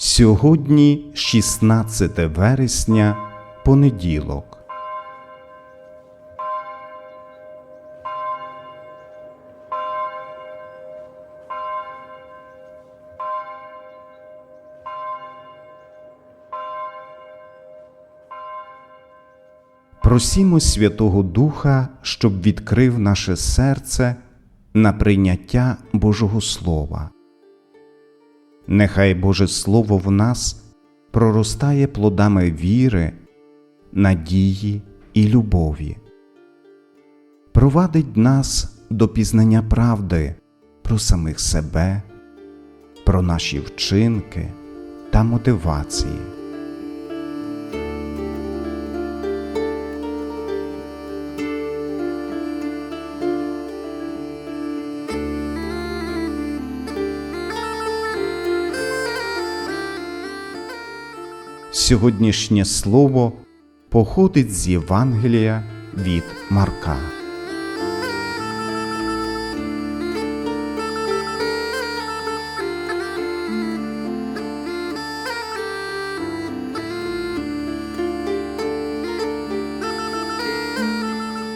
Сьогодні 16 вересня, понеділок. Просімо Святого Духа, щоб відкрив наше серце на прийняття Божого Слова. Нехай Боже Слово в нас проростає плодами віри, надії і любові, провадить нас до пізнання правди про самих себе, про наші вчинки та мотивації. Сьогоднішнє слово походить з Євангелія від Марка.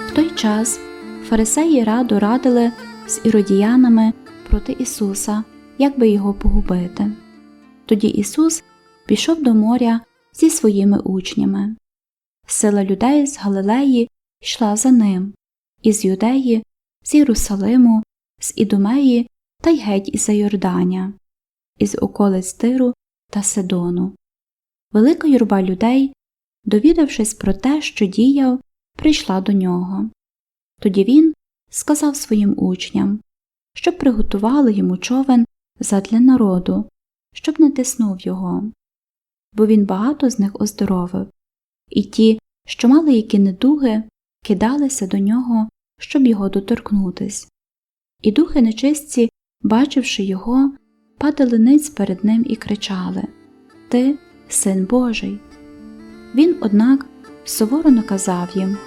В той час фарисеї раду радили з іродіянами проти Ісуса, як би його погубити. Тоді Ісус пішов до моря зі своїми учнями. Сила людей з Галилеї йшла за ним, із Юдеї, з Єрусалиму, з Ідумеї та й геть із Йорданя, із околиць Тиру та Сидону. Велика юрба людей, довідавшись про те, що діяв, прийшла до нього. Тоді він сказав своїм учням, щоб приготували йому човен задля народу, щоб не тиснув його. Бо він багато з них оздоровив, і ті, що мали які недуги, кидалися до нього, щоб його доторкнутись. І духи нечисті, бачивши його, падали ниць перед ним і кричали Ти син Божий. Він, однак, суворо наказав їм,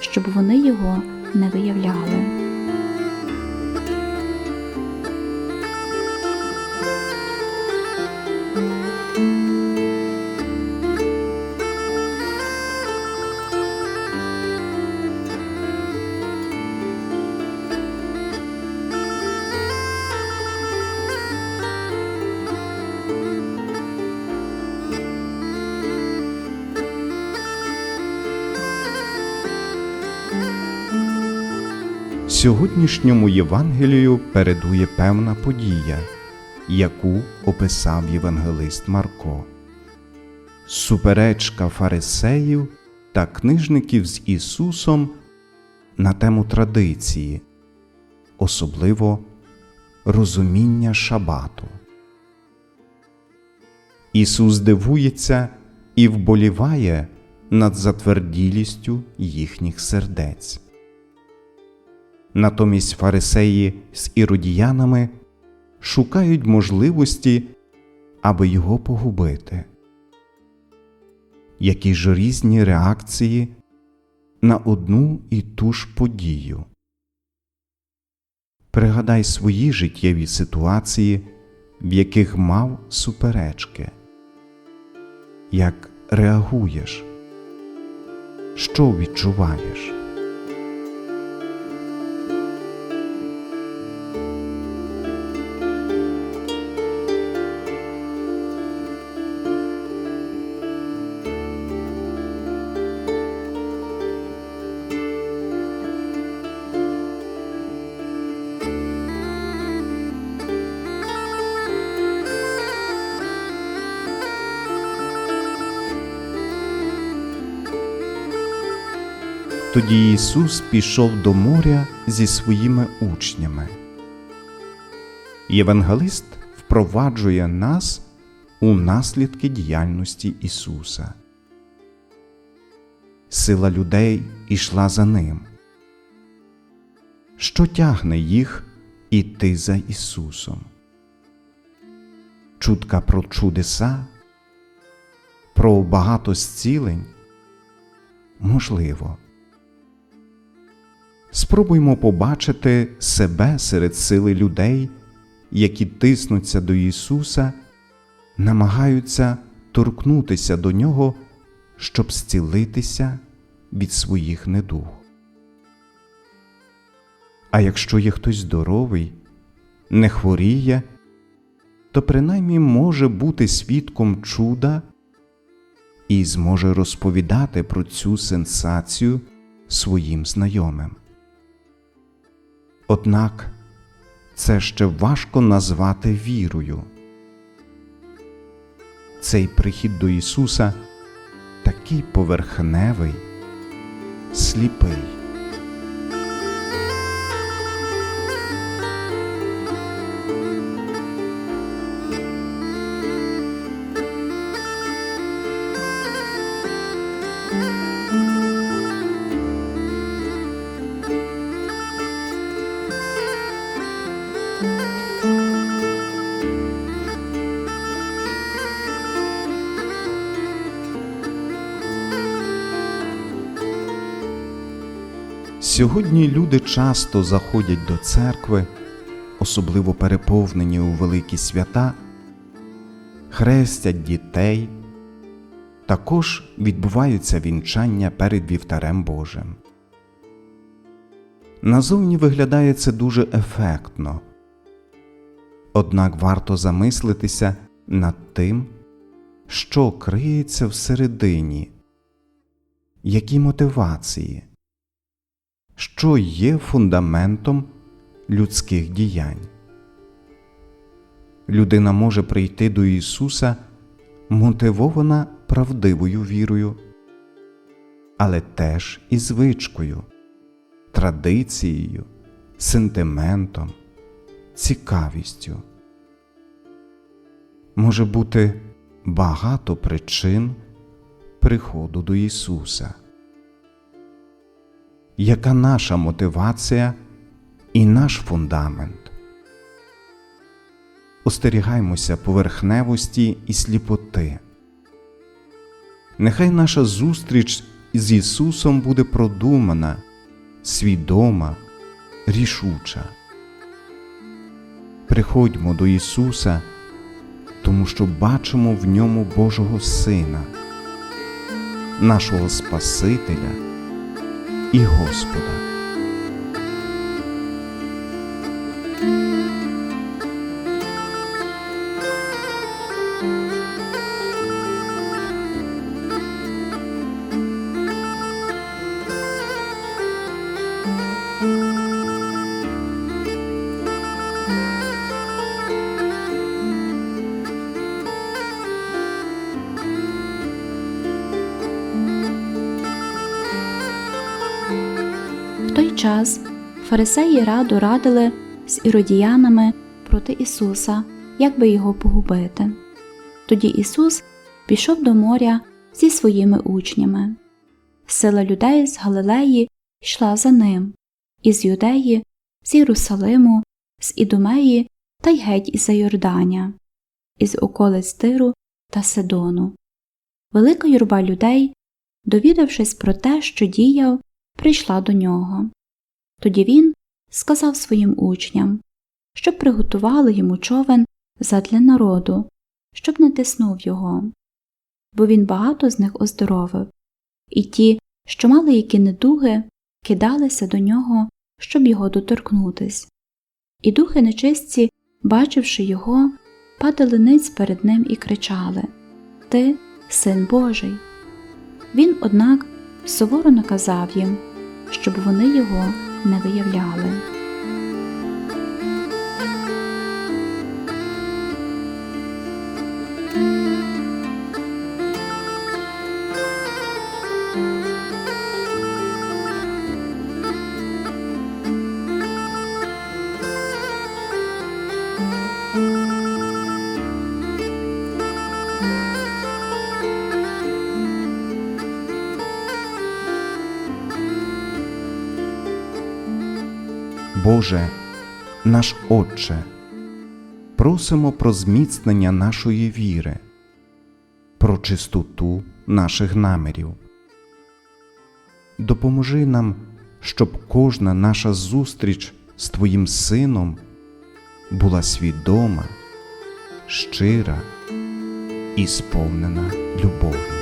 щоб вони його не виявляли. Сьогоднішньому Євангелію передує певна подія, яку описав євангелист Марко. Суперечка фарисеїв та книжників з Ісусом на тему традиції, особливо розуміння шабату. Ісус дивується і вболіває над затверділістю їхніх сердець. Натомість фарисеї з іродіянами шукають можливості, аби його погубити. Які ж різні реакції на одну і ту ж подію. Пригадай свої життєві ситуації, в яких мав суперечки. Як реагуєш? Що відчуваєш? Тоді Ісус пішов до моря зі своїми учнями. Євангелист впроваджує нас у наслідки діяльності Ісуса. Сила людей ішла за Ним. Що тягне їх іти за Ісусом? Чутка про чудеса, про багато зцілень? Можливо. Спробуймо побачити себе серед сили людей, які тиснуться до Ісуса намагаються торкнутися до нього, щоб зцілитися від своїх недуг. А якщо є хтось здоровий, не хворіє, то принаймні може бути свідком чуда і зможе розповідати про цю сенсацію своїм знайомим. Однак це ще важко назвати вірою. Цей прихід до Ісуса такий поверхневий, сліпий. Сьогодні люди часто заходять до церкви, особливо переповнені у великі свята, хрестять дітей, також відбуваються вінчання перед вівтарем Божим. Назовні виглядає це дуже ефектно, однак варто замислитися над тим, що криється всередині, які мотивації що є фундаментом людських діянь. Людина може прийти до Ісуса мотивована правдивою вірою, але теж і звичкою, традицією, сентиментом, цікавістю. Може бути багато причин приходу до Ісуса яка наша мотивація і наш фундамент. Остерігаймося поверхневості і сліпоти. Нехай наша зустріч з Ісусом буде продумана, свідома, рішуча. Приходьмо до Ісуса, тому що бачимо в ньому Божого Сина, нашого Спасителя і Господа. Час фарисеї раду радили з іродіянами проти Ісуса, як би його погубити. Тоді Ісус пішов до моря зі своїми учнями. Сила людей з Галилеї йшла за ним, із Юдеї, з Єрусалиму, з Ідумеї та й геть із Йорданя, із околиць Тиру та Сидону. Велика юрба людей, довідавшись про те, що діяв, прийшла до нього. Тоді він сказав своїм учням, щоб приготували йому човен задля народу, щоб не тиснув його. Бо він багато з них оздоровив, і ті, що мали які недуги, кидалися до нього, щоб його доторкнутись. І духи нечисті, бачивши його, падали ниць перед ним і кричали Ти син Божий. Він, однак, суворо наказав їм, щоб вони його не виявляли. Боже, наш Отче, просимо про зміцнення нашої віри, про чистоту наших намірів. Допоможи нам, щоб кожна наша зустріч з Твоїм Сином була свідома, щира і сповнена любові.